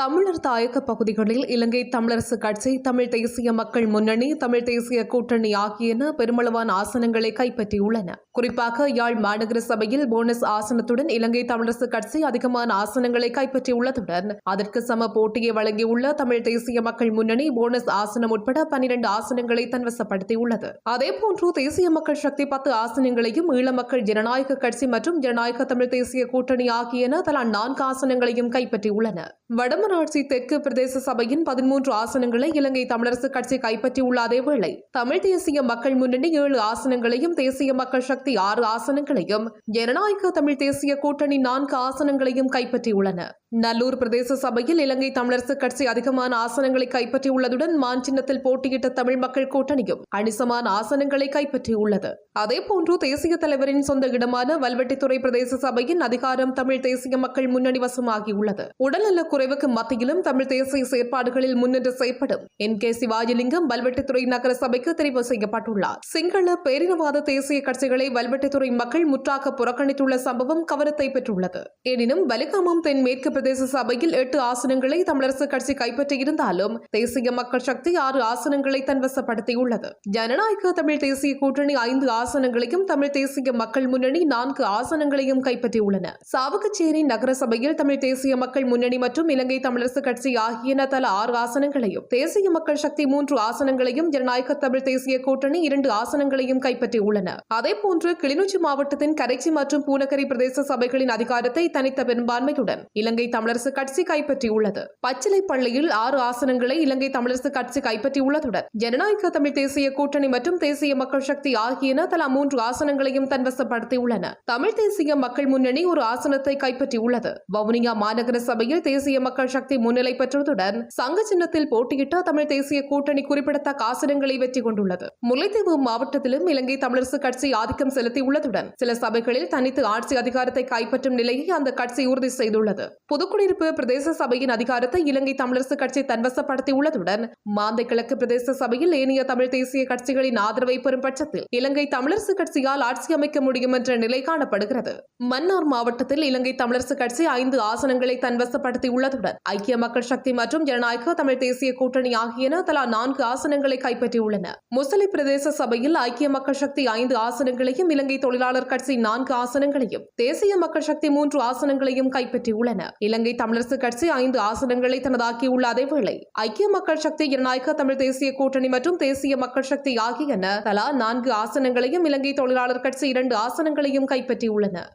தமிழர் தாயக பகுதிகளில் இலங்கை தமிழரசு கட்சி தமிழ் தேசிய மக்கள் முன்னணி தமிழ் தேசிய கூட்டணி ஆகியன பெருமளவான ஆசனங்களை கைப்பற்றியுள்ளன. குறிப்பாக யாழ் மாநகர சபையில் போனஸ் ஆசனத்துடன் இலங்கை தமிழரசு கட்சி அதிகமான ஆசனங்களை கைப்பற்றியுள்ளதுடன் அதற்கு சம போட்டியை வழங்கியுள்ள தமிழ் தேசிய மக்கள் முன்னணி போனஸ் ஆசனம் உட்பட பனிரெண்டு ஆசனங்களை தன்வசப்படுத்தியுள்ளது. அதேபோன்று தேசிய மக்கள் சக்தி பத்து ஆசனங்களையும் ஈழ மக்கள் ஜனநாயக கட்சி மற்றும் ஜனநாயக தமிழ் தேசிய கூட்டணி ஆகியன தலா நான்கு ஆசனங்களையும் கைப்பற்றியுள்ளன. வடமராட்சி தெற்கு பிரதேச சபையின் பதிமூன்று ஆசனங்களை இலங்கை தமிழரசு கட்சி கைப்பற்றியுள்ள அதேவேளை தமிழ் தேசிய மக்கள் முன்னணி ஏழு ஆசனங்களையும் தேசிய மக்கள் சக்தி ஆறு ஆசனங்களையும் ஜனநாயக தமிழ் தேசிய கூட்டணி நான்கு ஆசனங்களையும் கைப்பற்றியுள்ளன. நல்லூர் பிரதேச சபையில் இலங்கை தமிழரசு கட்சி அதிகமான ஆசனங்களை கைப்பற்றியுள்ளதுடன் மான் சின்னத்தில் போட்டியிட்ட தமிழ் மக்கள் கூட்டணியும் கணிசமான ஆசனங்களை கைப்பற்றியுள்ளது. அதேபோன்று தேசிய தலைவரின் சொந்த இடமான வல்வெட்டித்துறை பிரதேச சபையின் அதிகாரம் தமிழ் தேசிய மக்கள் முன்னணி வசமாகியுள்ளது. உடல்நலக் குறைவுக்கு மத்தியிலும் தமிழ் தேசிய செயற்பாடுகளில் முன்னின்று செயற்படும். என் கே சிவாஜிலிங்கம் வல்வெட்டித்துறை நகர சபைக்கு தெரிவு செய்யப்பட்டுள்ளார். சிங்கள பேரினவாத தேசிய கட்சிகளை வல்வெட்டித்துறை மக்கள் முற்றாக புறக்கணித்துள்ள சம்பவம் கவனத்தை பெற்றுள்ளது. எனினும் வலிகாமம் தென்மேற்கு பிரதேச சபையில் எட்டு ஆசனங்களை தமிழரசு கட்சி கைப்பற்றியிருந்தாலும் தேசிய மக்கள் சக்தி ஆறு ஆசனங்களை தன்வசப்படுத்தியுள்ளது. ஜனநாயக தமிழ் தேசிய கூட்டணி ஐந்து ஆசனங்களையும் தமிழ் தேசிய மக்கள் முன்னணி நான்கு ஆசனங்களையும் கைப்பற்றியுள்ளன. சாவகச்சேரி நகர சபையில் தமிழ் தேசிய மக்கள் முன்னணி மற்றும் இலங்கை தமிழரசு கட்சி ஆகியன தலா ஆறு ஆசனங்களையும் தேசிய மக்கள் சக்தி மூன்று ஆசனங்களையும் ஜனநாயக தமிழ் தேசிய கூட்டணி இரண்டு ஆசனங்களையும் கைப்பற்றியுள்ளன. அதேபோன்று கிளிநொச்சி மாவட்டத்தின் கரைச்சி மற்றும் பூனகரி பிரதேச சபைகளின் அதிகாரத்தை தனித்த பெரும்பான்மையுடன் இலங்கை தமிழரசு கட்சி கைப்பற்றியுள்ளது. பச்சிலை பள்ளியில் ஆறு ஆசனங்களை இலங்கை தமிழரசு கட்சி கைப்பற்றியுள்ளதுடன் ஜனநாயக தமிழ் தேசிய கூட்டணி மற்றும் தேசிய மக்கள் சக்தி ஆகியன தலா மூன்று ஆசனங்களையும் தன்வசப்படுத்தியுள்ளன. தமிழ் தேசிய மக்கள் முன்னணி ஒரு ஆசனத்தை கைப்பற்றியுள்ளது. வவுனியா மாநகர சபையில் தேசிய மக்கள் சக்தி முன்னிலை பெற்றதுடன் சங்க சின்னத்தில் போட்டியிட்ட தமிழ் தேசிய கூட்டணி குறிப்பிடத்தக்க ஆசனங்களை வெற்றி கொண்டுள்ளது. முல்லைத்தீவு மாவட்டத்திலும் இலங்கை தமிழரசு கட்சி ஆதிக்கம் செலுத்தியுள்ளதுடன் சில சபைகளில் தனித்து ஆட்சி அதிகாரத்தை கைப்பற்றும் நிலையை அந்த கட்சி உறுதி செய்துள்ளது. புதுக்குடியிருப்பு பிரதேச சபையின் அதிகாரத்தை இலங்கை தமிழரசு கட்சி தன்வசப்படுத்தியுள்ளதுடன் மாந்தை கிழக்கு பிரதேச சபையில் ஏனைய தமிழ் தேசிய கட்சிகளின் ஆதரவை பெறும் பட்சத்தில் இலங்கை தமிழரசு கட்சியால் ஆட்சி அமைக்க முடியும் என்ற நிலை காணப்படுகிறது. மன்னார் மாவட்டத்தில் இலங்கை தமிழரசு கட்சி ஐந்து ஆசனங்களை தன்வசப்படுத்தியுள்ளதுடன் ஐக்கிய மக்கள் சக்தி மற்றும் ஜனநாயக தமிழ் தேசிய கூட்டணி ஆகியன தலா நான்கு ஆசனங்களை கைப்பற்றியுள்ளன. முசலி பிரதேச சபையில் ஐக்கிய மக்கள் சக்தி ஐந்து ஆசனங்களையும் இலங்கை தொழிலாளர் கட்சி நான்கு ஆசனங்களையும் தேசிய மக்கள் சக்தி மூன்று ஆசனங்களையும் கைப்பற்றியுள்ளன. இலங்கை தமிழரசு கட்சி ஐந்து ஆசனங்களை தனதாக்கியுள்ள அதேவேளை ஐக்கிய மக்கள் சக்தி ஜனநாயக தமிழ் தேசிய கூட்டணி மற்றும் தேசிய மக்கள் சக்தி ஆகியன தலா நான்கு ஆசனங்களையும் இலங்கை தொழிலாளர் கட்சி இரண்டு ஆசனங்களையும் கைப்பற்றியுள்ளன.